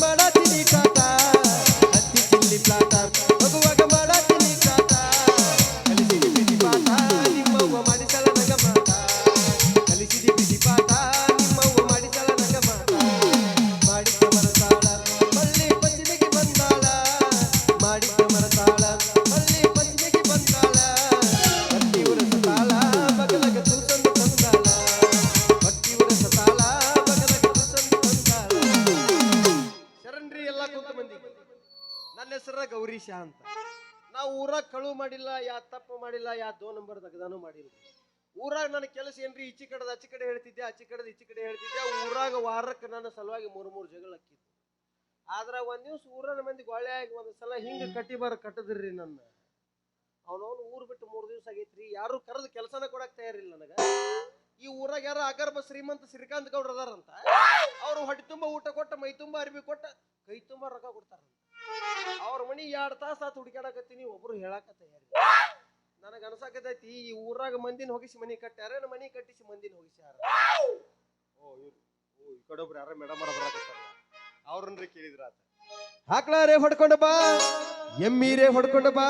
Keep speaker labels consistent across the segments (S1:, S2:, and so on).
S1: but I ಮತದಾನ ಮಾಡಿಲ್ಲ ಊರಾಗ ನನ್ನ ಕೆಲಸ ಏನ್ರಿ? ಈಚೆ ಕಡದ ಆಚೆ ಕಡೆ ಹೇಳ್ತಿದ್ದೆ ಆಚೆ ಕಡದ ಈಚೆ ಕಡೆ ಹೇಳ್ತಿದ್ದೆ ಊರಾಗ ವಾರಕ್ಕೆ ನನ್ನ ಸಲುವಾಗಿ ಮೂರು ಮೂರು ಜಗಳ ಹಾಕಿದ್ದು. ಆದ್ರ ಒಂದ್ ದಿವ್ಸ ಊರನ ಮಂದಿ ಗೊಳ್ಳೆ ಆಗಿ ಒಂದ್ ಸಲ ಹಿಂಗ ಕಟ್ಟಿ ಬರ ಕಟ್ಟದ್ರಿ ನನ್ನ. ಅವನವನು ಊರು ಬಿಟ್ಟು ಮೂರು ದಿವ್ಸ ಆಗೈತ್ರಿ. ಯಾರು ಕರೆದು ಕೆಲಸನ ಕೊಡಕ್ ತಯಾರಿಲ್ಲ ನನಗ. ಈ ಊರಾಗ ಯಾರ ಅಗರ್ಭ ಶ್ರೀಮಂತ ಶ್ರೀಕಾಂತ್ ಗೌಡ್ರ ಅದಾರಂತ. ಅವ್ರು ಹೊಟ್ಟೆ ತುಂಬಾ ಊಟ ಕೊಟ್ಟ, ಮೈ ತುಂಬಾ ಅರಿವಿ ಕೊಟ್ಟ, ಕೈ ತುಂಬ ರೊಕ್ಕ ಕೊಡ್ತಾರ ಅವ್ರ ಮನಿ ಎರಡ್ ತಾಸ ಆತ್ ಹುಡುಕ್ಯಾಡಕತ್ತೀನಿ, ಒಬ್ರು ಹೇಳಾಕ ತಯಾರಿ ನನಗೆ ಅನ್ಸಾಕತೈತಿ ಈ ಊರಾಗ ಮಂದಿನ ಹೋಗಿಸಿ ಮನಿ ಕಟ್ಟ್ಯಾರ ಮನಿ ಕಟ್ಟಿಸಿ ಮಂದಿನ ಹೋಗಿಸ್ಯಾರ ಓ ಇವ್ರು ಓ ಈ ಕಡೆ ಒಬ್ರು ಯಾರ ಮೇಡಮ್ ಅವ್ರ ಅವ್ರನ್ರಿ ಕೇಳಿದ್ರ ಹಾಕ್ಲಾರೆ ಹೊಡ್ಕೊಂಡ ಬಾ ಎಮ್ಮಿರೆ ಹೊಡ್ಕೊಂಡ ಬಾ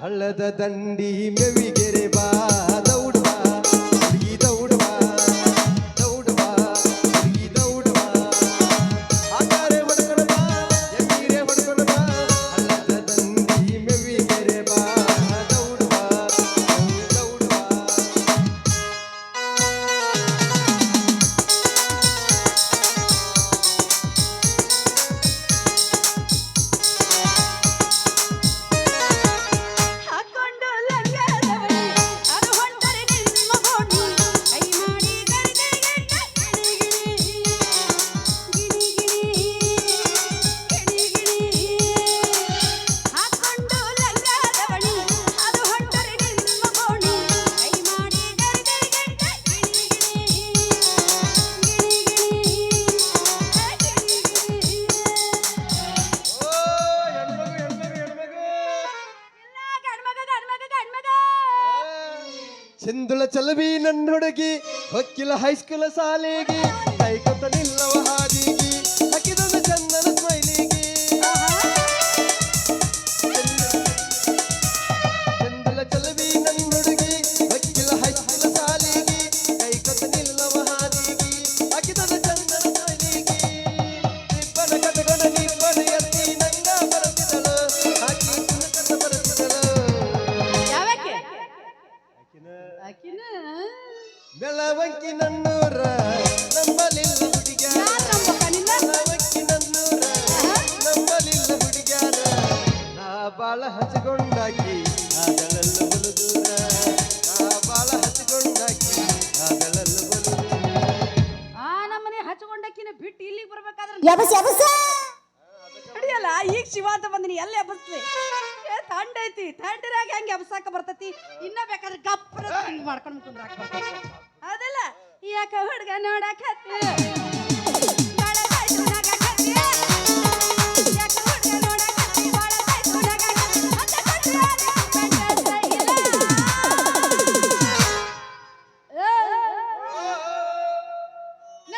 S1: ಹಳ್ಳದ ದಂಡಿ ಮೆವಿಗೆರೆ ಬಾ. ಕಿಲ ಹೈಸ್ಕಿಲ ಸಾಲಿಗೆ ಕೈಕೊತ ನಿಲ್ಲವ ಹಾದಿ ನವಕಿ ನನ್ನ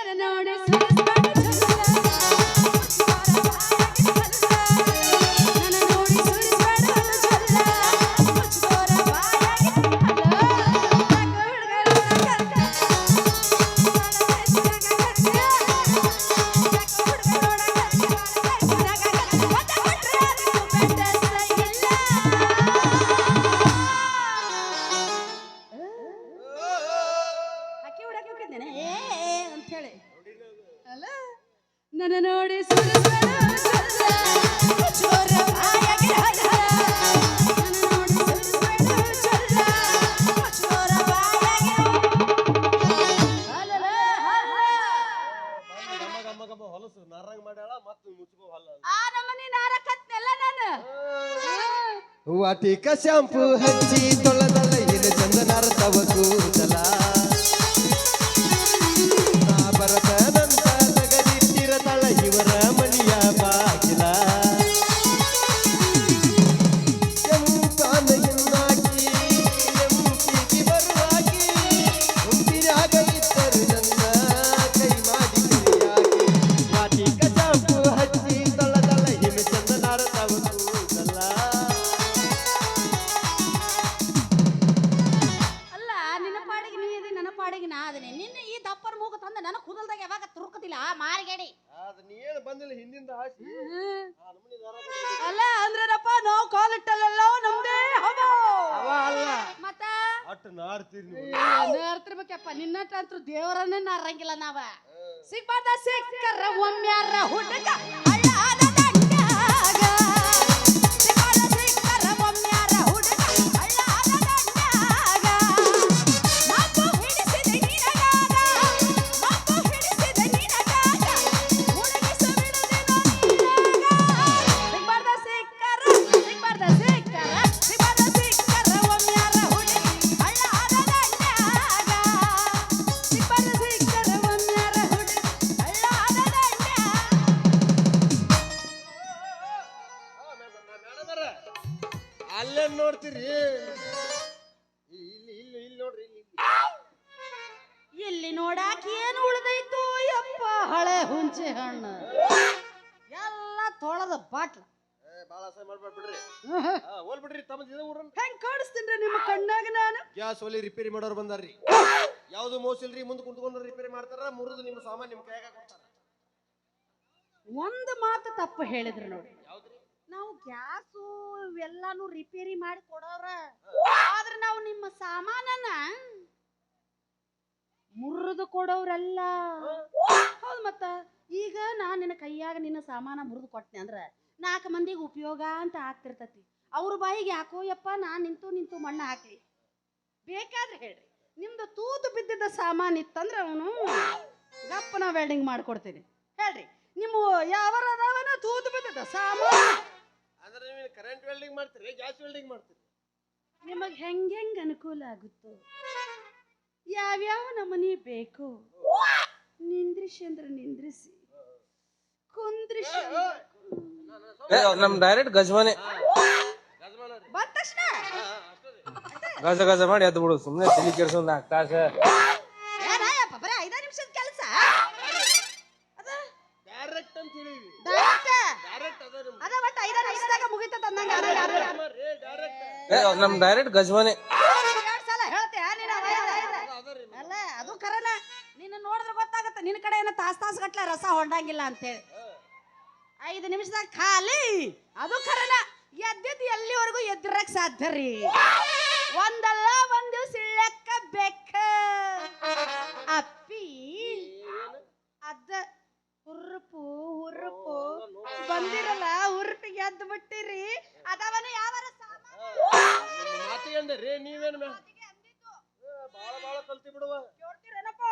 S2: சரணோட
S1: ಲಿಕ ಶಾಂಪು ಹಚ್ಚಿ ತೊಳೆದಲ್ಲ ಇದೆ ಚಂದನಾರ ತವ ಕೂದಲ ಮೋಸಿಲ್ರಿ ಮುಂದೆ ಕುಂತ್ಕೊಂಡು ರಿಪೇರಿ ಮಾಡ್ತಾರ ಮುರಿದು ನಿಮ್ಮ ಸಾಮಾನ್ ನಿಮ್ ಕೈಯಾಗ ಕೊಡ್ತಾರ.
S2: ಒಂದು ಮಾತು ತಪ್ಪು ಹೇಳಿದ್ರು ನೋಡಿ.
S1: ಯಾವ್ದ್ರಿ?
S2: ನಾವು ಗ್ಯಾಸು ಎಲ್ಲಾನು ರಿಪೇರಿ ಮಾಡಿ ಕೊಡೋರ ಆದ್ರೆ ನಾವು ನಿಮ್ಮ ಸಾಮಾನನ್ನ ಮುರಿದು ಕೊಡೋರಲ್ಲ ಹೌದು ಮತ್ತ ಈಗ ನಾ ನಿನ್ನ ಕೈಯಾಗ ನಿನ್ನ ಸಾಮಾನ ಮುರಿದು ಕೊಟ್ಟನೆ ಅಂದ್ರ ನಾಲ್ಕು ಮಂದಿಗೆ ಉಪಯೋಗ ಅಂತ ಆಗ್ತಿರ್ತತಿ. ಅವ್ರ ಬಾಯಿಗೆ ಯಾಕೋ ಯಪ್ಪ ನಾ ನಿಂತು ನಿಂತು ಮಣ್ಣ ಹಾಕ್ಲಿ. ಬೇಕಾದ್ರೆ ಹೇಳ್ರಿ. ನಿಮ್ದು ತೂತು ಬಿದ್ದಿದ್ದ ಸಾಮಾನು ಇತ್ತಂದ್ರೆ ಅವನು ಗಪ್ಪನ ವೆಲ್ಡಿಂಗ್ ಮಾಡ್ಕೊಡ್ತೀನಿ. ಹೇಳ್ರಿ ನಿಮ್ಮ ಯಾವರ ಅದಾವನ ತೂತು ಬಿದ್ದಿದ್ದ ಸಾಮಾನು?
S1: ಅಂದ್ರೆ ನೀವು ಕರೆಂಟ್ ವೆಲ್ಡಿಂಗ್ ಮಾಡ್ತೀರಿ ಗ್ಯಾಸ್ ವೆಲ್ಡಿಂಗ್ ಮಾಡ್ತೀರಿ?
S2: ನಿಮಗೆ ಹೆಂಗೆ ಹೆಂಗೆ ಅನುಕೂಲ ಆಗುತ್ತೋ? ಯಾವ್ಯಾವ ನಮನಿ ಬೇಕು? ನಿಂದ್ರಿಸಿ ಅಂದ್ರೆ ನಿಂದ್ರಿಸಿ. ಕುಂದ್ರಿಸಿ ಅಂದ್ರೆ
S3: ಏ, ನಮ್ ಡೈರೆಕ್ಟ್
S2: ಬಂದ ತಕ್ಷಣ.
S3: ಗಜ ಗಜ ಮಾಡಿ ಎದ್ದು ಬಿಡು. ಸುಮ್ನೆ ತಲೆ ಕೆಡ್ಸೋ ನಾಲ್ಕು ತಾಸ.
S2: ಐದ ನಿಮಿಷದ ಕೆಲಸ? ಅದ
S1: ಡೈರೆಕ್ಟ್ ಅಂತ ಹೇಳಿವಿ
S2: ಡೈರೆಕ್ಟ್
S1: ಡೈರೆಕ್ಟ್ ಅದ ನಿಮ್ದು.
S2: ಅದ ಒಟ್ಟು ಐದ ನಿಮಿಷದಾಗ ಮುಗಿತದ ಅಂದಂಗ
S1: ರೀ ಡೈರೆಕ್ಟ್
S3: ಏ, ನಮ್ ಡೈರೆಕ್ಟ್ ಗಜಮಾನೆ.
S2: ಎರಡ್ ಸಲ? ಹೇಳ್ತೆ ನೀನು? ಅದ ಐದ ಐದ.
S1: ಅದ ರೀ
S2: ಅಲ್ಲ ಅದು ಕರನ. ನಿನ್ನ ನೋಡಿದ್ರೆ ಗೊತ್ತಾಗತ್ತೆ. ನಿನ್ನ ಕಡೆ ಏನೋ ತಾಸ್ ತಾಸ್ ಗಟ್ಲೆ ರಸ ಹೊಂಡಂಗಿಲ್ಲ ಅಂತೇಳಿ. ಐದು ನಿಮಿಷದಾಗ ಖಾಲಿ. ಅದು ಖರನ ಎದ್ದಿದ್ದು ಎಲ್ಲಿವರೆಗೂ ಎದ್ದಿರಕ್ ಸಾಧ್ಯ ರೀ? ಒಂದಲ್ಲ ಒಂದು ದಿವ್ಸ ಇಳ್ಳಕ್ಕ ಬೆಕ್ಕ ಅಪ್ಪಿ ಅದ ಹುರ್ಪು ಹುರ್ಪು. ಬಂದಿರಲ್ಲ ಹುರ್ಪಿಗೆ ಎದ್ದು ಬಿಟ್ಟಿರಿ. ಅದವನ ಯಾವರ
S1: ನಿಮ್ಮ ಮಾತಿಗೆ ನೀವೇನು ಭಾಳ ಭಾಳ ಕಲ್ತಿ ಬಿಡುವ.
S2: ಕೇಳ್ತೀರೇನಪ್ಪ?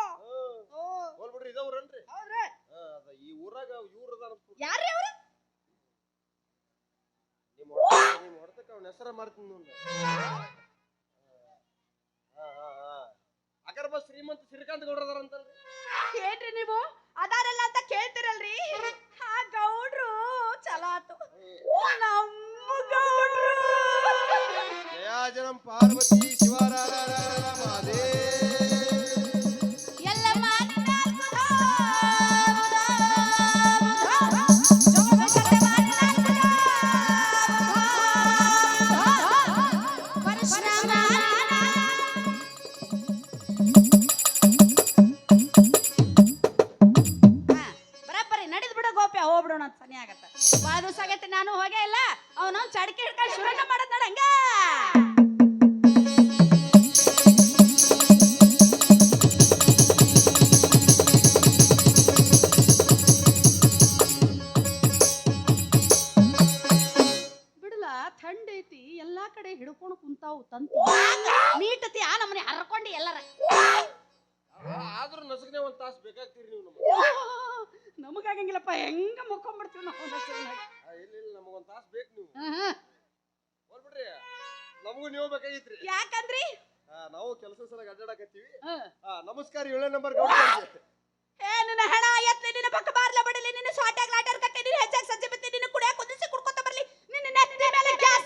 S1: ಹೋಲ್ ಬಿಡ್ರಿ ಇದವ್ರನ್ರಿ?
S2: ಹೌದ್ರಿ?
S1: ಈ ಊರಾಗ ಇವ್ರ ಯಾರು
S2: ಯಾರ್ರಿ ಅವ್ರು?
S1: ನಿಮ್ಮ ಹೊಡ್ತಕ್ಕ ಅವ್ನ ಹೆಸರ ಮಾಡ್ತೀನಿ ನೋಡ್ ಶ್ರೀಮಂತ ಶ್ರೀಕಾಂತ್ ಗೌಡ್ರ ಅದಾರ ಅಂತಲ್ರಿ
S2: ನೀವು. ಅದಾರಲ್ಲ ಅಂತ ಕೇಳ್ತಿರಲ್ರಿ. ಆ ಗೌಡ್ರು ಚಲೋ ಆತು ನಮ್ಮ ಗೌಡ್ರು.
S1: ಜಯಾಜನಂ ಪಾರ್ವತಿ ಶಿವರಾರ
S2: ಕುಂತಾವು ತಂತಿ. ನೀಟತಿ ಆ ನಮ್ಮನೆ ಹರ್ಕೊಂಡು ಎಲ್ಲರ.
S1: ಆದ್ರೂ ನಸಗನೆ ಒಂದ್ ತಾಸು ಬೇಕಾಗ್ತೀರಿ ನೀವು ನಮಗೆ.
S2: ನಮಗಾಗಂಗಿಲ್ಲಪ್ಪ ಹೆಂಗ ಮುಕ್ಕೊಂಡ್ಬಿಡ್ತೀವಿ ನಾವು.
S1: ಇಲ್ಲ ಇಲ್ಲ ನಮಗೊಂದ್ ತಾಸ್ ಬೇಕು ನೀವು. ಹೋಲ್ ನಮಗೂ ನೀವು ಬೇಕಾಗಿತ್ರಿ.
S2: ಯಾಕಂದ್ರಿ?
S1: ನಾವು ಕೆಲಸ ಸಲ ಅಡ್ಡಾಡಕತ್ತೀವಿ. ನಮಸ್ಕಾರ ಏಳನೇ ನಂಬರ್
S2: ಏ ನಿನ್ನ ಹೆಣ ಎತ್ಲಿ ನಿನ್ನ ಪಕ್ಕ ಬಾರ್ಲ ಬಡಲಿ ನಿನ್ನ ಸ್ವಾಟ್ಯಾಗ ಲಾಟರ್ ಕಟ್ಟಿ ನಿನ್ನ ಹೆಚ್ಚಾಗಿ ಸಜ್ಜೆ ಬಿತ್ತಿ ನಿನ್ನ ಕುಡಿಯಾಕ ಕುದಿಸಿ ಕುಡ್ಕೊತ ಬರ್ಲಿ ನಿನ್ನ ನೆತ್ತಿ ಮೇಲೆ ಗ್ಯಾಸ್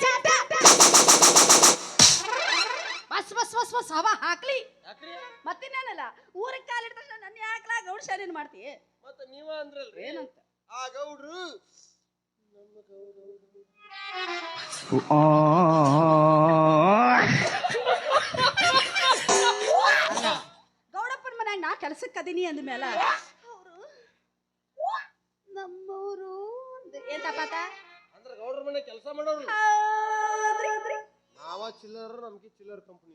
S2: ಹೊಸ ಹೊಸ ಬಸ್ ಹವಾ ಹಾಕ್ಲಿ.
S1: ಯಾಕ್ರಿ
S2: ಮತ್ತಿನ್ನೇನಲ್ಲ ಊರಿಗೆ ಕಾಲಿಟ್ಟ ತಕ್ಷಣ ನನ್ನ ಯಾಕಲ ಗೌಡ ಶಾಲೆನ್ ಮಾಡ್ತಿ?
S1: ಮತ್ತ ನೀವ ಅಂದ್ರಲ್ರಿ?
S2: ಏನಂತ?
S1: ಆ ಗೌಡ್ರು. ನಮ್ಮ ಗೌಡ್ರು
S2: ಗೌಡಪ್ಪನ ಮನ್ಯಾಗ ನಾ ಕೆಲ್ಸಕ್ಕೆ ಅದೀನಿ ಅಂದ ಮೇಲೆ ಅವರು ತಪ್ಪಾತ
S1: ಅಂದ್ರೆ ಗೌಡ್ರ ಮನೆ ಕೆಲಸ ಮಾಡೋರು. ಚಿಲ್ಲರ್ ನಮ್ಗೆ ಚಿಲ್ಲರ್ ಕಂಪನಿ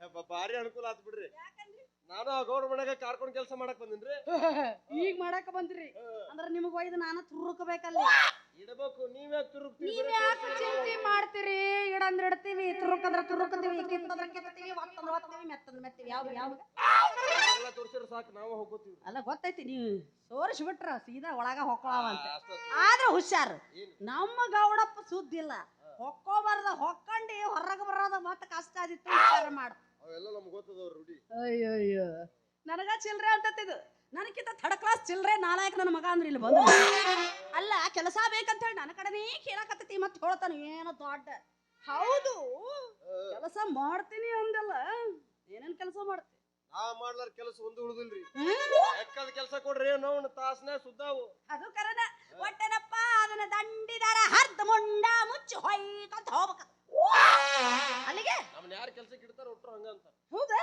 S1: ಯಪ್ಪ, ಭಾರಿ ಅನುಕೂಲ ಆತ್ ಬಿಡ್ರಿ. ನಾನು ಆ ಗೌಡ್ರ ಮನೆಗೆ ಕಾರ್ಕೊಂಡ್ ಕೆಲಸ ಮಾಡಕ್ ಬಂದಿನ್ರಿ.
S2: ಈಗ ಮಾಡಾಕ ಬಂದ್ರಿ. ಅಂದ್ರ ನಿಮಗ್ ಒಯ್ದು ನಾನು ತುರುಕಬೇಕಲ್ಲ.
S1: ಇಡಬೇಕು
S2: ನೀವೇ ಯಾಕೆ ಚಿಂತೆ ಮಾಡ್ತೀರಿ? ಇಡಂದ್ರೆ ಇಡ್ತೀವಿ ತುರುಕಂದ್ರ ತುರುಕತೀವಿ ಕಿತ್ತಂದ್ರ ಕಿತ್ತೀವಿ ಒತ್ತಂದ್ರ ಒತ್ತೀವಿ ಮೆತ್ತಂದ್ರ ಮೆತ್ತೀವಿ ಯಾವ ಯಾವ
S1: ಎಲ್ಲ ತೋರ್ಸಿರ ಸಾಕು ನಾವು
S2: ಅಲ್ಲ ಗೊತ್ತೈತಿ ನೀವು ಸೋರಿಸಿ ಬಿಟ್ರ ಸೀದಾ ಒಳಗ ಹೊಕ್ಕಳವ ಅಂತ. ಆದ್ರೆ ಹುಷಾರ್? ನಮ್ಮ ಗೌಡಪ್ಪ ಸುದ್ದಿಲ್ಲ. ಹೊಕ್ಕೋಬಾರ್ದ ಹೊಕ್ಕಂಡಿ ಹೊರಗೆ ಬರೋದ ಮತ್ತೆ ಕಷ್ಟ ಆದಿತ್ತು ವಿಚಾರ ಮಾಡು.
S1: ಅವೆಲ್ಲ ನಮ್ಗೆ ಗೊತ್ತದವ್ರ ರೂಢಿ.
S2: ಅಯ್ಯಯ್ಯೋ. ನನಗ ಚಿಲ್ರೆ ಅಂತತ್ತಿದು ನನಗಿಂತ ಥರ್ಡ್ ಕ್ಲಾಸ್ ಚಿಲ್ರೆ ನಾಲಾಯಕ್ ನನ್ನ ಮಗ ಅಂದ್ರೆ ಇಲ್ಲಿ ಬಂದು ಅಲ್ಲ ಕೆಲಸ ಬೇಕಂತ ಹೇಳಿ ನನ್ನ ಕಡೆನೇ ಕೇಳಕತ್ತೈತಿ ಮತ್ತೆ ಹೇಳ್ತಾನೆ ಏನೋ ದೊಡ್ಡ. ಹೌದು. ಕೆಲಸ ಮಾಡ್ತೀನಿ ಅಂದಲ್ಲ ಏನೇನ್ ಕೆಲಸ ಮಾಡ್ತಿ?
S1: ನಾ ಮಾಡ್ಲಾರ ಕೆಲಸ ಒಂದು ಉಳಿದಿಲ್ರಿ.
S2: ರೀ
S1: ಎಕ್ಕದ ಕೆಲಸ ಕೊಡ್ರಿ ನಾವು ತಾಸನೇ ಸುದ್ದಾವು.
S2: ಅದು ಕರನ. ಒಟ್ಟೆನಪ್ಪ ಅದನ್ನ ದಂಡಿದಾರ ಹರ್ದ ಮುಂಡ ಮುಚ್ಚಿ ಹೊಯ್ಕೊಂತ ಹೋಗ್ಬೇಕ. ಅಲ್ಲಿಗೆ?
S1: ನಮ್ಮನ್ನ ಯಾರು ಕೆಲ್ಸಕ್ಕೆ ಇಡ್ತಾರ ಒಟ್ರು ಹಂಗ ಅಂತ
S2: ಹೌದಾ?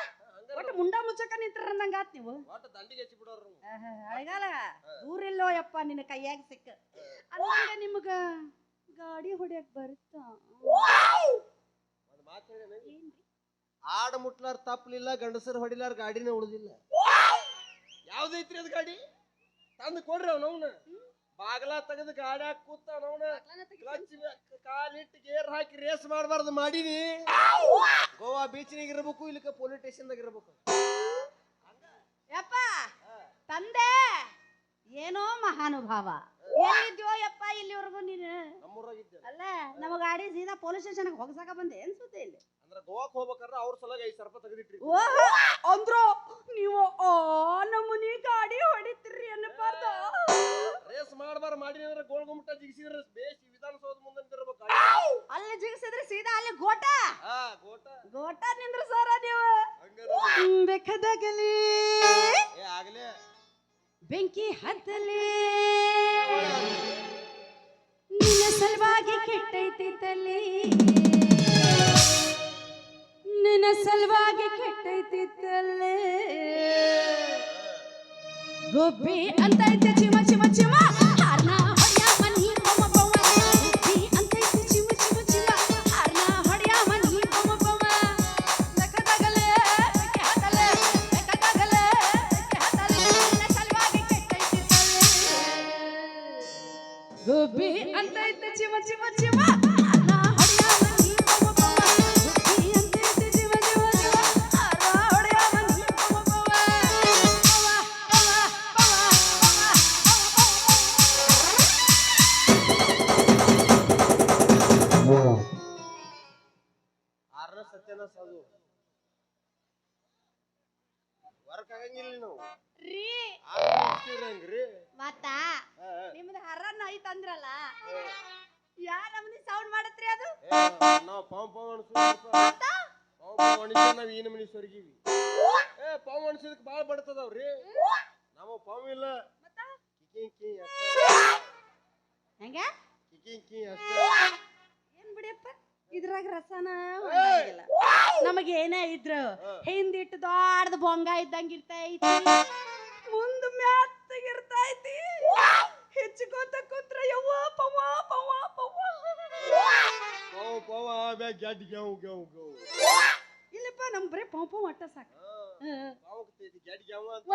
S2: ಒಟ್ಟು ಮುಂಡ ಮುಚ್ಚಕ ನಿಂತ್ರ ನಂಗಾತ್ ನೀವು.
S1: ಒಟ್ಟ ದಂಡಿಗೆ ಹೆಚ್ಚಿ ಬಿಡೋರು
S2: ಅಳಗಾಲ ದೂರ ಇಲ್ಲೋ ಯಪ್ಪ ನಿನ್ನ ಕೈಯಾಗ ಸಿಕ್ಕ. ಅಂದಂಗ ನಿಮ್ಗ ಗಾಡಿ ಹೊಡ್ಯಾಕ್ ಬರುತ್ತಾ?
S1: ಆಡ ಮುಟ್ಲಾರ ತಪ್ಪಲಿಲ್ಲ ಗಂಡಸರು ಹೊಡಿಲಾರ ಗಾಡಿನೇ ಉಳಿದಿಲ್ಲ. ಯಾವ್ದೈತ್ರಿ ಅದು ಗಾಡಿ? ತಂದು ಕೊಡ್ರಿ ಅವ್ನವ್ನ ಬಾಗಲ ತೆಗೆದು ಗಾಡ್ಯಾಗ ಕೂತ ಕಾಲಿಟ್ಟು ಗೇರ್ ಹಾಕಿ ರೇಸ್ ಮಾಡಬಾರ್ದು ಮಾಡೀನಿ. ಗೋವಾ ಬೀಚ್ನಾಗ ಇರ್ಬೇಕು ಇಲ್ಲಿಕ ಪೊಲೀಸ್ ಸ್ಟೇಷನ್ದಾಗ ಇರ್ಬೇಕು.
S2: ಯಪ್ಪ ತಂದೆ ಏನೋ ಮಹಾನುಭಾವ. ಎಲ್ಲಿದ್ಯೋ ಯಪ್ಪ ಇಲ್ಲಿವರೆಗೂ ನೀನು? ಅಲ್ಲ ನಮ್ಮ ಗಾಡಿ ಸೀದಾ ಪೊಲೀಸ್ ಸ್ಟೇಷನ್ಗೆ ಹೋಗ್ಸಾಕ ಬಂದೆ. ಅನ್ಸುತ್ತೆ ಇಲ್ಲಿ?
S1: ಅಂದ್ರ ಗೋವಾಕ್ ಹೋಗ್ಬೇಕಾರ ಅವ್ರ ಸಲಗ ಐದು ಸಾವಿರ ರೂಪಾಯಿ ತೆಗೆದಿಟ್ರಿ
S2: ಓಹ್ ಅಂದ್ರು ನೀವು ಆ ನಮ್ಮನಿ ಗಾಡಿ ಹೊಡಿತೀರಿ ಅನ್ನಬಾರ್ದ.
S1: ರೇಸ್ ಮಾಡಬಾರ ಮಾಡಿ ಅಂದ್ರೆ ಗೋಲ್ ಗುಮ್ಮಟ ಜಿಗಿಸಿದ್ರೆ ಬೇಸ್ ವಿಧಾನಸೌಧ ಮುಂದೆ ನಿಂತಿರ್ಬೇಕು.
S2: ಅಲ್ಲಿ ಜಿಗಿಸಿದ್ರೆ ಸೀದಾ ಅಲ್ಲಿ ಗೋಟ?
S1: ಹಾ ಗೋಟ.
S2: ಗೋಟ ನಿಂದ್ರ ಸರ ನೀವು. ಬೆಕ್ಕದಾಗಲಿ.
S1: ಏ ಆಗ್ಲೇ.
S2: ಬೆಂಕಿ ಹತ್ತಲಿ. ನಿನ್ನ ಸಲುವಾಗಿ ಕೆಟ್ಟೈತಿ ತಲಿ ನಿನ್ನ ಸಲುವಾಗಿ ಕೆಟ್ಟೈತಿ ತಲೆ ಗುಬ್ಬಿ ಅಂತೈತೆ ಚಿಮ
S1: ನಾವ್ ಏನು ಮನಿ ಸ್ವರ್ಗಿವಿ. ಏ ಪಾವ್ ಅಣಿಸೋದಕ್ಕೆ ಭಾಳ ಬಡ್ತದವ್ರಿ. ನಮ್ಮ ಪಾವ್ ಇಲ್ಲ. ಕಿಕಿ
S2: ಹೆಂಗ?
S1: ಕಿಕಿ ಅಷ್ಟ.
S2: ಏನ್ ಬಿಡಿಯಪ್ಪ? ಇದ್ರಾಗ ರಸನ ಹೊಂದಾಗಿಲ್ಲ ನಮಗೆ ಏನೇ ಇದ್ರು ಹಿಂದಿಟ್ಟು ದೊಡ್ಡದ ಬೊಂಗ ಇದ್ದಂಗ ಇರ್ತೈತಿ. ಮುಂದ ಮ್ಯಾತ್ತಗಿರ್ತೈತಿ ಹೆಚ್ಚಿಕೋತ ಕೂತ್ರ ಯವ್ವ ಪವಾ ಪವಾ ಪವಾ
S1: ಪಾವ್ ಪವಾ ಆಮ್ಯಾಗ ಗೆಡ್ ಗೆವ್ ಗೆವ್ ಗೆವ್
S2: ಇಲ್ಲಪ್ಪ ನಮ್ ಬರೇ ಪಂಪ ಮಟ್ಟ ಸಾಕು.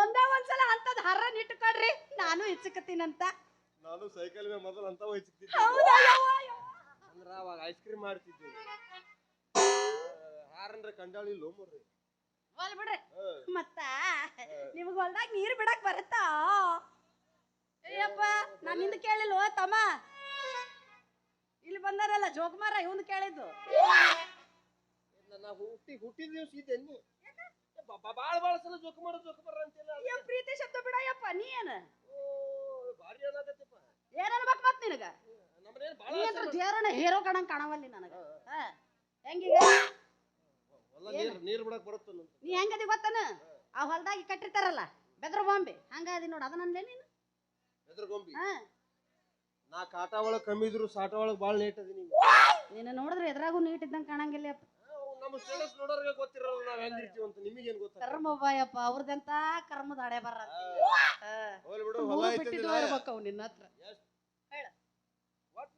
S2: ಒಂದ ಒಂದ್ಸಲ ಅಂತದ್ ಹರ ಇಟ್ಟುಕೊಡ್ರಿ ನಾನು ಹೆಚ್ಚಕತ್ತೀನಂತ.
S1: ನಾನು ಸೈಕಲ್ ಮೇಲೆ ಮೊದಲು ಅಂತ ಅಂದ್ರೆ ಅವಾಗ ಐಸ್ ಕ್ರೀಮ್ ಮಾಡ್ತಿದ್ದೆ ಹಾರಂದ್ರೆ ಕಂಡಾಳಿ ಲೋಮರ್ರಿ
S2: ಹೋಲ್ ಬಿಡ್ರಿ. ಮತ್ತ ನಿಮ್ಗ ಹೊಲ್ದಾಗ ನೀರ್ ಬಿಡಕ್ ಬರುತ್ತಾ? ಅಯ್ಯಪ್ಪ ನಾನು ನಿಂದ ಕೇಳಿಲ್ವ ತಮ್ಮ? ಇಲ್ಲಿ ಬಂದಾರಲ್ಲ ಜೋಗ್ಮಾರ ಇವ್ನು ಕೇಳಿದ್ದು.
S1: ನಾ ಹುಟ್ಟಿ ಹುಟ್ಟಿದ ದಿವಸ ಇದ್ದೇನೆ ಬಾಳ ಬಾಳ ಸಲ ಜೋಕ್ ಮಾಡ ಜೋಕ್ ಬರ ಅಂತಿಲ್ಲ
S2: ಅಯ್ಯೋ ಪ್ರೀತಿ ಶಬ್ದ ಬಿಡಯ್ಯಪ್ಪ ನೀ ಏನ?
S1: ಭಾರಿ ಏನಾಗತ್ತಪ್ಪ
S2: ಏನ್ ಅನ್ಬೇಕ್ ಮತ್ ನಿನಗ?
S1: ನಮ್ಮನೇನ್ ಬಾಳ
S2: ನೀ ಅಂದ್ರ ದೇವ್ರನ ಹೇರೋ ಕಣಂಗ್ ಕಾಣವಲ್ಲಿ ನನಗ. ಹೆಂಗೀಗ
S1: ಹೊಲ ನೀರ್ ನೀರ್ ಬಿಡಕ್ ಬರುತ್ತೆ
S2: ನೀ ಹೆಂಗದಿ ಗೊತ್ತನ? ಆ ಹೊಲ್ದಾಗ ಕಟ್ಟಿರ್ತಾರಲ್ಲ ಬೆದ್ರ ಬಾಂಬೆ ಹಂಗಾದಿ ನೋಡ್ ಅದನ್ನಂದ್ಲೆ ನೀನು?
S1: ಬೆದ್ರ ಗೊಂಬಿ.
S2: ಹಾ.
S1: ನಾ ಕಾಟ ಒಳಗ್ ಕಮ್ಮಿ ಇದ್ರು ಸಾಟ ಒಳಗ್ ಬಾಳ ಲೇಟ್ ಅದೀನಿ
S2: ನಿನ್ನ ನೋಡಿದ್ರೆ ಎದ್ರಾಗೂ ನೀಟ್ ಇದ್ದಂಗ ಕಾಣಂಗಿಲ್ಲ
S1: ನಮ್ಮ ಸ್ಟೇಟಸ್ ನೋಡೋರ್ಗೆ ಗೊತ್ತಿರಲ್ಲ ನಾವ್ ಹೆಂಗಿರ್ತೀವಿ ಅಂತ ನಿಮಗೇನ್ ಗೊತ್ತ?
S2: ಕರ್ಮ ಬಾಯಪ್ಪ ಅವ್ರದಂತ ಕರ್ಮದ ಹಡೆ ಬರ
S1: ಹೋಲ್ ಬಿಡು ಹೊಲ
S2: ಮೂರು
S1: ಐತಂದಿಲ್ಲ.
S2: ಬಿಟ್ಟಿದ್ದು ಇರ್ಬೇಕು ಅವ್ ನಿನ್ನ ಹತ್ರ.
S1: ಎಷ್ಟ್?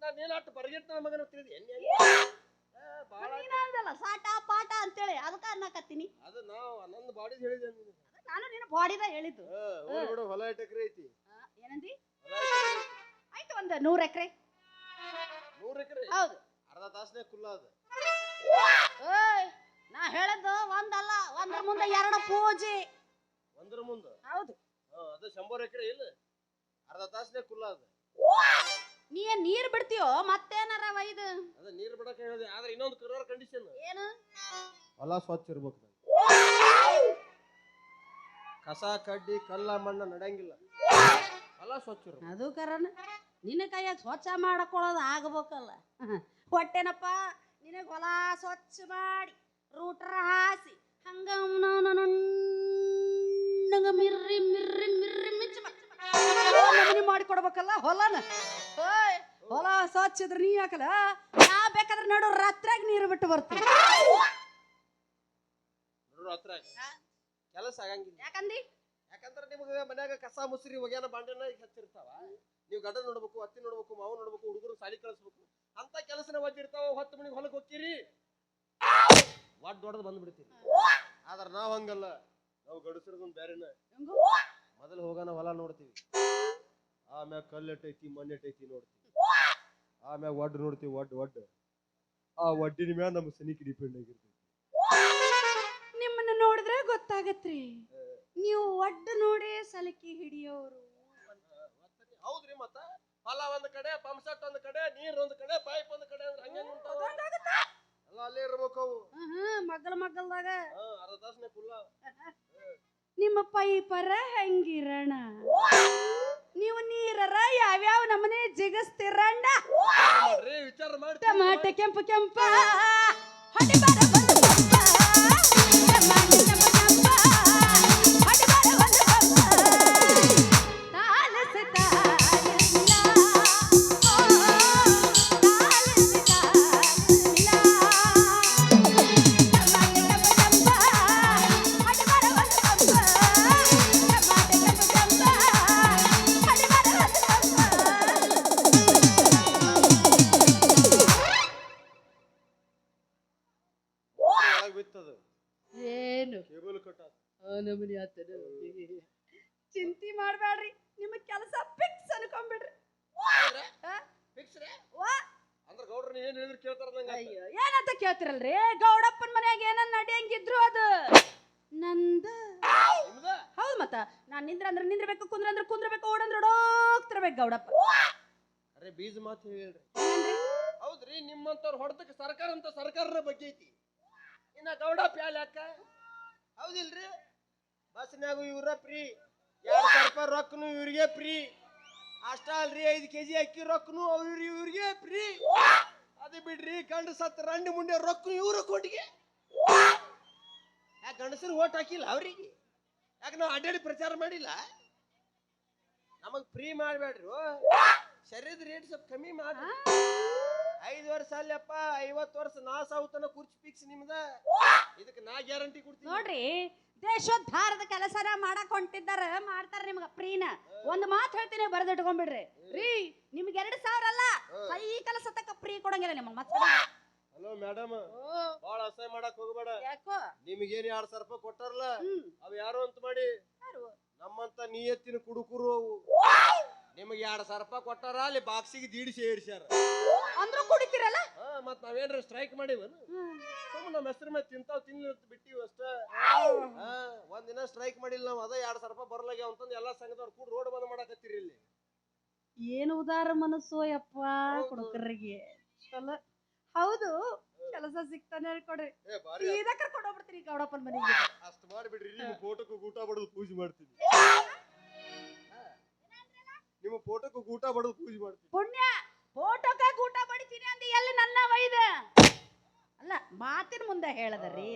S1: ನಾನು ನೀನು ಅಟ್ಟು ಬರಗಿಟ್ಟ ಮಗನ ತಿಳಿದಿ ಎಣ್ಣೆ ಭಾಳ
S2: ನೀನಂದಲ್ಲ ಸಾಟ ಪಾಟಾ ಅಂತೇಳಿ. ಅದಕ್ಕ ಅನ್ನಕತ್ತೀನಿ.
S1: ಅದು ನಾವು ನನ್ನ ಬಾಡಿ ಹೇಳಿದೆ ನೀನು
S2: ನಾನು ನಿನ್ನ ಬಾಡಿದ ಹೇಳಿದ್ದು.
S1: ಹಾ, ಬಿಡು ಹೊಲ ಎಷ್ಟು ಎಕರೆ ಐತಿ.
S2: ಆ, ಏನಂದಿ?
S1: ಹೊಲ ಎಷ್ಟ್ ಎಕ್ರೆ ಐತಿ?
S2: ಆಯ್ತು ಒಂದ ನೂರ್ ಎಕರೆ.
S1: ನೂರ್ ಎಕರೆ?
S2: ಹೌದು.
S1: ಅರ್ಧ ತಾಸನೇ ಕುಲ್ಲ ಅದು
S2: ಏಯ್ ನಾ ಹೇಳದ್ದು ಒಂದಲ್ಲ ಒಂದ್ರ ಮುಂದೆ ಎರಡು ಪೂಜೆ.
S1: ಒಂದ್ರ ಮುಂದ?
S2: ಹೌದು.
S1: ಅದು ಶಂಬರ್ ಎಕರೆ ಇಲ್ಲ. ಅರ್ಧ ತಾಸನೇ ಕುಲ್ಲ ಅದು.
S2: ನೀ ಏನ್ ನೀರ್ ಬಿಡ್ತೀಯೋ? ಮತ್ತೇನಾರ ಇದು
S1: ಅದ ನೀರ್ ಬಿಡಕ ಹೇಳಿದೆ ಆದ್ರೆ ಇನ್ನೊಂದು ಕರೋರ್ ಕಂಡೀಷನ್
S2: ಏನು?
S1: ಹೊಲ ಸ್ವಚ್ಛ ಇರ್ಬೇಕು ಕಸ ಕಡ್ಡಿ ಕಲ್ಲ ಮಣ್ಣ ನಡಂಗಿಲ್ಲ ಹೊಲ ಸ್ವಚ್ಛ ಇರ್ಬೇಕು.
S2: ಅದು ಕರನ. ನಿನ್ನ ಕೈಯಾಗ ಸ್ವಚ್ಛ ಮಾಡ್ಕೊಳ್ಳೋದು ಆಗ್ಬೇಕಲ್ಲ. ಹೊಟ್ಟೆನಪ್ಪ ನಿನಗೆ ಹೊಲ ಸ್ವಚ್ಛ ಮಾಡಿ ರೂಟ್ರ ಹಾಸಿ. ಹಂಗ ನಂಗ ಮಿರ್ರಿ ಮಿರ್ರಿ ಮಿರ್ರಿ ಮಿಚ್ಚ ನಮನಿ ಮಾಡಿ ಕೊಡ್ಬೇಕಲ್ಲ ಹೊಲನ? ಓಯ್ ಹೊಲ ಸ್ವಚ್ಛ ಇದ್ರೆ ನೀ ಹಾಕಲ್ಲ ನಾ ಬೇಕಾದ್ರೆ ನೋಡು ರಾತ್ರಿಯಾಗ ನೀರು ಬಿಟ್ಟು ಬರ್ತೀನಿ.
S1: ಕೆಲಸ ಆಗಂಗಿಲ್ಲ.
S2: ಯಾಕಂದಿ?
S1: ಯಾಕಂದ್ರೆ ನಿಮಗೆ ಮನ್ಯಾಗ ಕಸ ಮುಸ್ರಿ ಒಗ್ಯಾನ ಬಾಂಡೆನ ಹಚ್ಚಿರ್ತಾವ. ನೀವು ಗಡ ನೋಡ್ಬೇಕು ಅತ್ತಿ ನೋಡ್ಬೇಕು ಮಾವ ನೋಡ್ಬೇಕು ಹುಡುಗರು ಸಾಲಿ ಕಳಿಸ್ಬೇಕು. ಅಂತ ಕೆಲಸನ ಒದ್ದಿರ್ತಾವ ಹೊತ್ತು ಮನಿಗೆ ಹೊಲಕ್ಕೆ ಹೋಗ್ತೀರಿ. ಒಡ್ ದೊಡ್ಡದು ಬಂದ್ಬಿಡ್ತೀರಿ. ಆದ್ರೆ ನಾವ್ ಹಂಗಲ್ಲ. ನಾವು ಗಡಸರದೊಂದು ಬೇರೆನ ಮೊದಲ ಹೋಗೋಣ ಹೊಲ ನೋಡ್ತೀವಿ. ಆಮ್ಯಾಗ ಕಲ್ಲು ಎಟ್ಟೈತಿ ಮಣ್ಣು ಎಟ್ಟೈತಿ ನೋಡ್ತೀವಿ. ಆಮ್ಯಾಗ ಒಡ್ ನೋಡ್ತೀವಿ ಒಡ್ ಒಡ್. ಆ ಒಡ್ಡಿನ ಮ್ಯಾಲ ನಮ್ಮ ಸನಿಕ್ ಡಿಪೆಂಡ್ ಆಗಿರ್ತೈತಿ.
S2: ನಿಮ್ಮನ್ನ ನೋಡಿದ್ರೆ ಗೊತ್ತಾಗತ್ರಿ. ನೀವು ಒಡ್ಡ ನೋಡಿ ಸಲಕಿ ಹಿಡಿಯೋರು.
S1: ಹೌದ್ರಿ ಮತ್ತ? ಹೊಲ ಒಂದ್ ಕಡೆ ಪಂಪ್ ಸೆಟ್ ಒಂದ್ ಕಡೆ ನೀರ್ ಒಂದ್ ಕಡೆ ಪೈಪ್ ಒಂದ್ ಕಡೆ ಅಂದ್ರೆ ಹಂಗೆ ಅಲ್ಲೇ ಇರ್ಬೇಕು ಅವು.
S2: ಮಗ್ಗಲ ಮಗ್ಗಲ್ದಾಗ.
S1: ಹಾ ಅರ್ಧ ತಾಸನೆ ನಿಮ್ಮಪ್ಪ
S2: ನಿಮ್ಮ ಪೈಪರ ಹೆಂಗಿರಣ? ನೀವು ನೀರರ ಯಾವ್ಯಾವ ನಮನೆ ಜಿಗಸ್ತಿರಣ್ಣ?
S1: ವಿಚಾರ ಮಾಡಿ
S2: ಟಮಾಟೆ ಕೆಂಪು ಕೆಂಪ ಹೊಡಿ ಬಾರ ಒಂದು
S1: ಇನ್ನ ಗೌಡ ಪ್ಯಾಲ್ ಯಾಕ? ಹೌದಿಲ್ರಿ? ಬಸ್ನ್ಯಾಗು ಇವ್ರ ಫ್ರೀ ಎರಡ್ ಸಾವಿರ ರೂಪಾಯಿ ರೊಕ್ಕನು ಇವ್ರಿಗೆ ಫ್ರೀ ಅಷ್ಟ ಅಲ್ರಿ ಐದು ಕೆಜಿ ಅಕ್ಕಿ ರೊಕ್ಕನು ಅವ್ರಿ ಇವ್ರಿಗೆ ಫ್ರೀ ಅದು ಬಿಡ್ರಿ ಗಂಡ ಸತ್ತ ರಂಡಿ ಮುಂಡೆ ರೊಕ್ಕ ಇವ್ರ ಕೊಟ್ಟಿಗೆ. ಯಾಕೆ ಗಂಡಸರು ಓಟ್ ಹಾಕಿಲ್ಲ ಅವ್ರಿಗೆ? ಯಾಕೆ ನಾವು ಅಡ್ಡಾಡಿ ಪ್ರಚಾರ ಮಾಡಿಲ್ಲ? ನಮಗೆ ಫ್ರೀ ಮಾಡಬೇಡ್ರು. ಶರೀರದ ರೇಟ್ ಸ್ವಲ್ಪ ಕಮ್ಮಿ ಮಾಡ್ರಿ. ಐದು ವರ್ಷ ಅಲ್ಲಪ್ಪ ಐವತ್ತು ವರ್ಷ ನಾ ಸಾವುತನ ಕುರ್ಚಿ ಫಿಕ್ಸ್ ನಿಮ್ದ. ಇದಕ್ಕೆ ನಾ ಗ್ಯಾರಂಟಿ ಕೊಡ್ತೀನಿ.
S2: ನೋಡ್ರಿ ದೇಶೋದ್ಧಾರದ ಕೆಲಸನ ಮಾಡಕ್ ಹೊಂಟಿದ್ದಾರ ಮಾಡ್ತಾರ ನಿಮ್ಗ ಫ್ರೀನ ಒಂದ್ ಮಾತು ಹೇಳ್ತೀನಿ ಬರೆದಿಟ್ಕೊಂಡ್ಬಿಡ್ರಿ ರೀ ನಿಮ್ಗೆ ಎರಡ್ ಸಾವಿರ ಅಲ್ಲ ಕೈ ಕೆಲಸ ತಕ್ಕ ಫ್ರೀ ಕೊಡಂಗಿಲ್ಲ ನಿಮ್ಮ ಮತ್ತೆ.
S1: ಹಲೋ ಮೇಡಮ್ ಬಾಳ ಅಸಹ್ಯ ಮಾಡಕ್ ಹೋಗ್ಬೇಡ.
S2: ಯಾಕೋ?
S1: ನಿಮಗೇನ್ ಎರಡ್ ಸಾವಿರ ರೂಪಾಯಿ ಕೊಟ್ಟಾರಲ್ಲ ಅವ್ ಯಾರು ಅಂತ ಮಾಡಿ?
S2: ನಮ್ಮಂತ
S1: ನಮ್ಮಂತ ಎತ್ತಿನ ಕುಡುಕುರು ಅವು. ನಿಮಗೆ ಎರಡು ಸಾವಿರ ರೂಪಾಯಿ ಕೊಟ್ಟಾರ ಅಲ್ಲಿ ಬಾಕ್ಸಿಗೆ ದೀಡಿ ಸೇರಿಸ್ಯಾರ
S2: ಅಂದ್ರೂ ಕುಡಿತೀರಲ್ಲ?
S1: ಹಾ ಮತ್ ನಾವೇನ್ರ ಸ್ಟ್ರೈಕ್ ಮಾಡಿವನು? ಸುಮ್ಮನೆ ನಮ್ಮ ಹೆಸರು ಮೇಲೆ ತಿಂತಾವ್ ತಿನ್ಲಿ ಅಂತ ಬಿಟ್ಟಿವಿ ಅಷ್ಟ. ಹಾ ಒಂದಿನ ಸ್ಟ್ರೈಕ್ ಮಾಡಿಲ್ಲ ನಾವು ಅದ ಎರಡ್ ಸಾವಿರ ರೂಪಾಯಿ ಬರ್ಲಾಗ್ಯಾವ ಅಂತಂದು ಎಲ್ಲಾ ಸಂಘದವ್ರು ಕೂಡ ರೋಡ್ ಬಂದ್ ಮಾಡಕತ್ತೀರಿ ಇಲ್ಲಿ.
S2: ಏನು ಉದಾರ ಮನಸ್ಸು ಯಪ್ಪ ಕುಡುಕರಿಗೆ ಚಲೋ. ಹೌದು ಕೆಲಸ ಸಿಗ್ತಾನೆ ಕೊಡ್ರಿ.
S1: ಏ ಬಾರಿ
S2: ಸೀದಾ ಕರ್ಕೊಂಡು ಹೋಗ್ಬಿಡ್ತೀನಿ ಗೌಡಪ್ಪನ ಮನೆಗೆ.
S1: ಅಷ್ಟು ಮಾಡಿಬಿಡ್ರಿ ನಿಮ್ಮ ಫೋಟೋಕ್ಕೆ ಊಟ ಬಡದು ಪೂಜೆ ಮಾಡ್ತೀನಿ. ನಿಮ್ಮ ಫೋಟೋಕ್ಕೆ ಊಟ ಬಡದು ಪೂಜೆ ಮಾಡ್ತೀನಿ.
S2: ಪುಣ್ಯ ಫೋಟೋಕ್ಕೆ ಊಟ ಬಡಿತೀನಿ ಅಂದ ಎಲ್ಲಿ ನನ್ನ ವೈದ? ಅಲ್ಲ ಮಾತಿನ ಮುಂದೆ ಹೇಳದರಿ.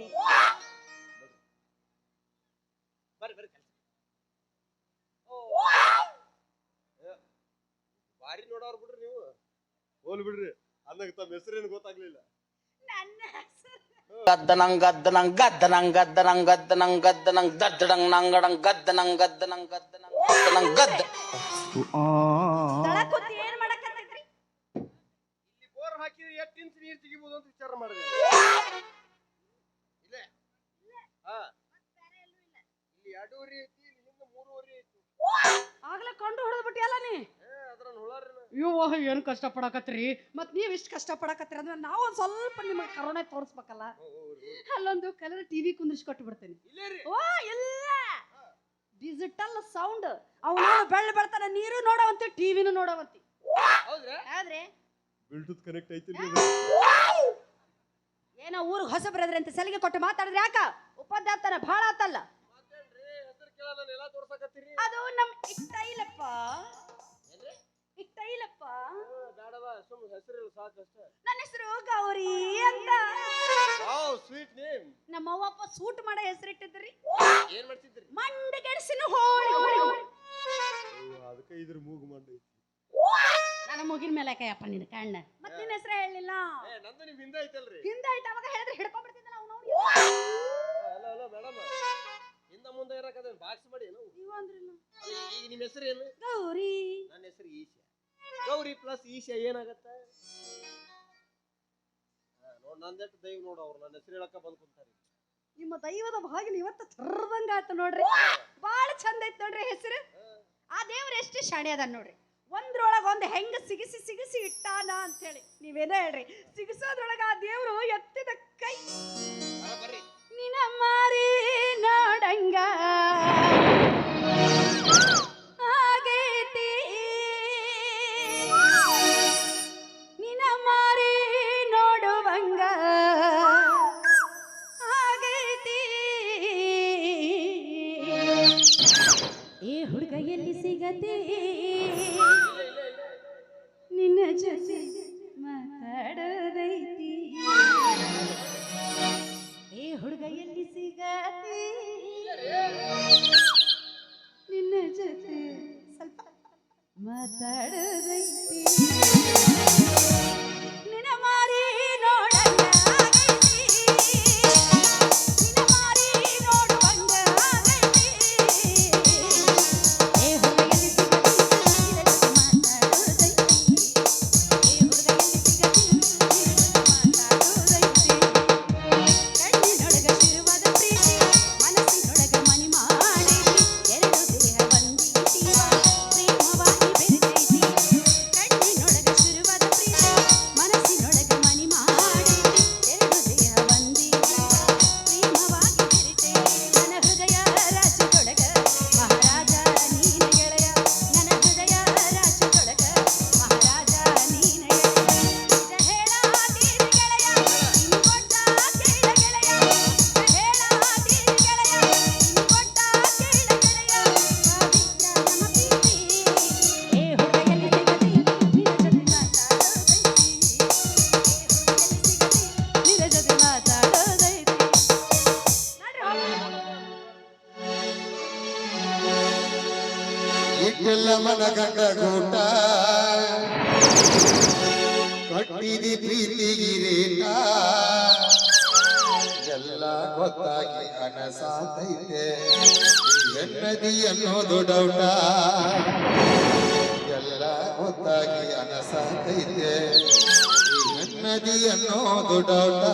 S1: ಬರ್ರಿ ಬರ್ರಿ ಕೆಲ್ಸ ಬಾರಿ ನೋಡೋರ್ ಬಿಡ್ರಿ ನೀವು. ಹೋಲ್ ಬಿಡ್ರಿ ಅಂದಾಗ ತಮ್ಮ ಹೆಸರೇನು ಗೊತ್ತಾಗ್ಲಿಲ್ಲ.
S2: ನನ್ನ ಹೆಸರು.
S4: ಗದ್ದನಂ ಗದ್ದನಂ ಗದ್ದನಂ ಗದ್ದನಂ ಗದ್ದನಂ ಗದ್ದನಂ ದದ್ದಡಂ ನಂಗಡಂ ಗದ್ದನಂ ಗದ್ದನಂ ಗದ್ದನಂ. ಗದ್ದನಂ ಗದ್ದ
S2: ಸ್ಥಳ ಕೂತಿ ಏನ್ ತೆಗಿಬೋದು
S1: ಅಂತ ವಿಚಾರ ಮಾಡಿದೆ. ಇಲ್ಲೇ? ಹಾ. ಇಲ್ಲಿ ಎರಡೂವರೆ ಐತಿ ಇಲ್ಲಿ ಹಿಂದೆ ಮೂರುವರೆ ಐತಿ.
S2: ಆಗ್ಲೇ ಕಂಡು ಹೊಡೆದ್ಬಿಟ್ಟಿಯಲ್ಲ ನೀ?
S1: ಏ ಅದ್ರ ಹುಳಾರಿನ.
S2: ಅಯ್ಯೋ ಏನು ಕಷ್ಟ ಪಡಕತ್ರಿ ಮತ್ ನೀವ್ ಇಷ್ಟು ಕಷ್ಟ ಪಡಕತ್ತೀರಿ ಅಂದ್ರೆ ನಾವು ಒಂದ್ ಸ್ವಲ್ಪ ನಿಮಗೆ ಕರುಣೆ ತೋರಿಸ್ಬೇಕಲ್ಲ. ಅಲ್ಲೊಂದು ಕಲರ್ ಟಿವಿ ಕುಂದಿರ್ಸ್ಕೊಟ್ಟು ಬಿಡ್ತೇನೆ.
S1: ಇಲ್ಲೇ ರೀ.
S2: ಓ ಇಲ್ಲ ಡಿಜಿಟಲ್ ಸೌಂಡ್ ಅವನು ಬೆಳ್ಳ ಬೆಳ್ತಾನ ನೀರು ನೋಡವಂತಿ ಟಿವಿನೂ ನೋಡವಂತಿ.
S1: ಹೌದ್ರಾ?
S2: ಆದ್ರೆ
S1: ಬ್ಲೂಟೂತ್ ಕನೆಕ್ಟ್ ಐತಿ
S2: ಏನೋ ಊರಿಗೆ ಹೊಸ ಬರದ್ರಿ ಅಂತ ಸಲಿಗೆ ಕೊಟ್ಟು ಮಾತಾಡಿದ್ರೆ ಯಾಕ? ಉಪದ್ಯಾಪ್ತಾನ ಬಹಳ ಆತಲ್ಲ.
S1: ಅದು ನಮ್ ಸ್ಟೈಲ್ ನಾನು
S2: ಇಟ್ಟೈಲಪ್ಪ ಇಟ್ಟೈಲಪ್ಪ
S1: ಬೇಡವ ಸುಮ್ ಹೆಸರು ಸಾಕಷ್ಟೇ.
S2: ನನ್ನ ಹೆಸರು ಗೌರಿ ಅಂತ.
S1: ವಾವ್ ಸ್ವೀಟ್ ನೇಮ್
S2: ನಮ್ಮ ಅವ್ವಪ್ಪ ಸೂಟ್ ಮಾಡೋ ಹೆಸರಿಟ್ಟಿದ್ರಿ.
S1: ಏನ್ ಮಾಡ್ತಿದ್ರಿ?
S2: ಮಂಡ ಗೆಡಸಿನ ಹೋಳಿ.
S1: ಅದಕ್ಕೆ ಇದ್ರ ಮೂಗು ಮಂಡ
S2: ನನ್ನ ಮುಗಿನ ಮೇಲೆ ಕೈಯಪ್ಪ ನಿನ್ನ ಕಣ್ಣ? ಮತ್ ನಿನ್ನ ಹೆಸರು ಹೇಳಲಿಲ್ಲ?
S1: ಏ ನಂದು ನಿಮ್ ಹಿಂದೆ ಐತಲ್ರಿ.
S2: ಹಿಂದೆ ಐತ ಅವಾಗ ಹೇಳಿದ್ರೆ ಹಿಡ್ಕೊಂಡ್ಬಿಡ್ತಿದ್ದ ನಾವು ನೋಡಿ.
S1: ಅಲ್ಲ ಅಲ್ಲ ಮೇಡಮ್. ಹಿಂದ ಮುಂದೆ ಇರಕದ ಬಾಕ್ಸ್ ಮಾಡಿ ಏನು.
S2: ನೀವು ಅಂದ್ರಿಲ್ಲ
S1: ಈಗ ನಿಮ್ಮ ಹೆಸರು ಏನು?
S2: ಗೌರಿ.
S1: ನನ್ನ ಹೆಸರು ಈಶಾ. ಗೌರಿ ಪ್ಲಸ್ ಈಶಾ ಏನಾಗತ್ತೆ? ನೋಡ್ ನಂದೆಟ್ಟು ದೈವ ನೋಡು ಅವ್ರು. ನನ್ನ ಹೆಸರು ಹೇಳಕ್ಕ ಬಂದ್ ಕುಂತಾರೆ.
S2: ನಿಮ್ಮ ದೈವದ ಬಾಗಿಲು ಇವತ್ತು ತರ್ದಂಗ ಆಯ್ತು ನೋಡ್ರಿ. ಬಾಳ ಚಂದ ಐತ್ ನೋಡ್ರಿ ಹೆಸರು. ಆ ದೇವ್ರ ಎಷ್ಟು ಶಾಣೆ ಅದ ನೋಡ್ರಿ. ಒಂದ್ರೊಳಗ ಒಂದ್ ಹೆಂಗ ಸಿಗಿಸಿ ಸಿಗಿಸಿ ಇಟ್ಟಾನ ಅಂತ ಹೇಳಿ ನೀವೇನ ಹೇಳ್ರಿ. ಸಿಗಿಸೋದ್ರೊಳಗ ಆ ದೇವ್ರು ಎತ್ತಿದ ಕೈ. ನಿನ ಮಾರಿ ನೋಡಂಗ. ಎಲ್ಲಿ
S5: ಗೊತ್ತಾಗಿ ಅನಸಾತೈತೆ ಹೆಣ್ಣದಿ ಅನ್ನೋದು ಡೌಟ. ಎಲ್ಲ ಗೊತ್ತಾಗಿ ಅನಸಾತೈತೆ ಹೆಣ್ಣದಿ ಅನ್ನೋದು ಡೌಟ.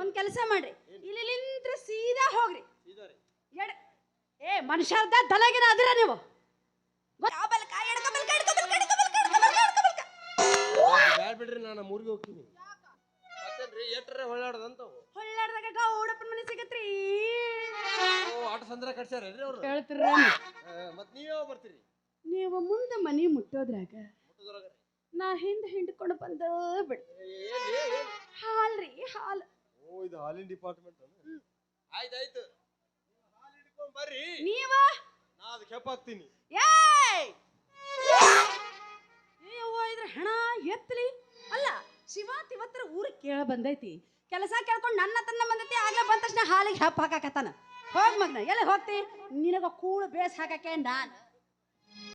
S2: ಒಂದ್ ಕೆಲಸ ಮಾಡ್ರಿ. ಇಲ್ಲಿ ನಿಂತ್ರೆ ಸೀದಾ ಹೋಗ್ರಿ. ಎಡ ಏ ಮನುಷ್ಯರ್ದ ತಲೆಗಿನ ಅದಿರ ನೀವು.
S1: ಬಿಡ್ರಿ ನಾನು ಮೂರ್ಗೆ ಹೋಗ್ತೀನಿ. ಎಟ್ರೆ ಹೊಳ್ಳಾಡ್ದಂತವು?
S2: ಹೊಳ್ಳಾಡ್ದಾಗ ಗೌಡಪ್ಪನ ಮನೆ ಸಿಗತ್ರಿ.
S1: ಆಟ ಸಂದ್ರ ಕಟ್ಸ್ಯಾರೇನ್ರಿ ಅವ್ರು?
S2: ಹೇಳ್ತಿರ
S1: ಮತ್ತೆ ನೀವ್ ಬರ್ತೀರಿ.
S2: ನೀವು ಮುಂದೆ ಮನಿ ಮುಟ್ಟೋದ್ರಾಗ
S1: ಮುಟ್ಟುದ್ರಾಗ.
S2: ನಾ ಹಿಂದೆ ಹಿಂಡ್ಕೊಂಡು ಬಂದ ಬಿಡ್? ಹಾಲ್ರಿ ಹಾಲ್.
S1: ಓ ಇದು ಹಾಲಿನ ಡಿಪಾರ್ಟ್ಮೆಂಟ್ ಆಯ್ತಾಯ್ತು ಹಾಲ್ ಹಿಡ್ಕೊಂಡ್ ಬರ್ರಿ.
S2: ನೀವ?
S1: ನಾ ಅದಕ್ಕೆ ಹೆಪ್ಪಾಗ್ತೀನಿ
S2: ಏಯ್! ಏಯವ್ವ ಇದ್ರ ಹಣ ಎತ್ತಲಿ ಅಲ್ಲ ಶಿವಾತ್ ಇವತ್ತರ ಊರಿಗೆ ಕೇಳ ಬಂದೈತಿ. ಕೆಲಸ ಕೇಳ್ಕೊಂಡು ನನ್ನ ತನ್ನ ಬಂದೈತಿ ಆಗ್ಲೇ ಬಂದ ತಕ್ಷಣ ಹಾಲಿಗೆ ಹೆಪ್ಪ ಹಾಕಾಕತ್ತಾನ. ಹೋಗ್ ಮಗ್ನ ಎಲ್ಲಿ ಹೋಗ್ತಿ? ನಿನಗ ಕೂಳು ಬೇಸ್ ಹಾಕಕ್ಕೆ ನಾನ್.